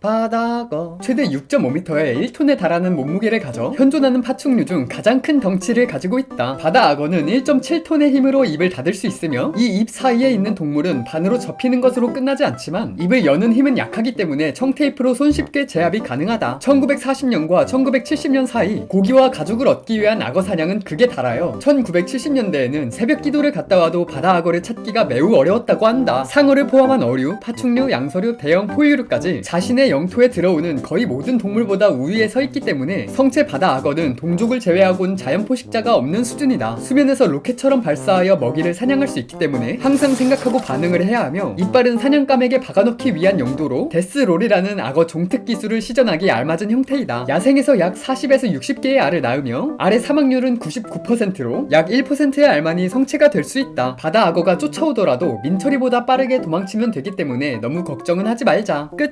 바다악어 최대 6.5m에 1톤에 달하는 몸무게를 가져 현존하는 파충류 중 가장 큰 덩치를 가지고 있다. 바다 악어는 1.7톤의 힘으로 입을 닫을 수 있으며 이 입 사이에 있는 동물은 반으로 접히는 것으로 끝나지 않지만 입을 여는 힘은 약하기 때문에 청테이프로 손쉽게 제압이 가능하다. 1940년과 1970년 사이 고기와 가죽을 얻기 위한 악어 사냥은 극에 달하여 1970년대에는 새벽 기도를 갔다 와도 바다 악어를 찾기가 매우 어려웠다고 한다. 상어를 포함한 어류, 파충류, 양서류, 대형 포유류까지 자신의 영토에 들어오는 거의 모든 동물보다 우위에 서 있기 때문에 성체 바다 악어는 동족을 제외하고는 자연 포식자가 없는 수준이다. 수면에서 로켓처럼 발사하여 먹이를 사냥할 수 있기 때문에 항상 생각하고 반응을 해야 하며 이빨은 사냥감에게 박아넣기 위한 용도로 데스롤이라는 악어 종특 기술을 시전하기 알맞은 형태이다. 야생에서 약 40에서 60개의 알을 낳으며 알의 사망률은 99%로 약 1%의 알만이 성체가 될 수 있다. 바다 악어가 쫓아오더라도 민철이보다 빠르게 도망치면 되기 때문에 너무 걱정은 하지 말자. 끝.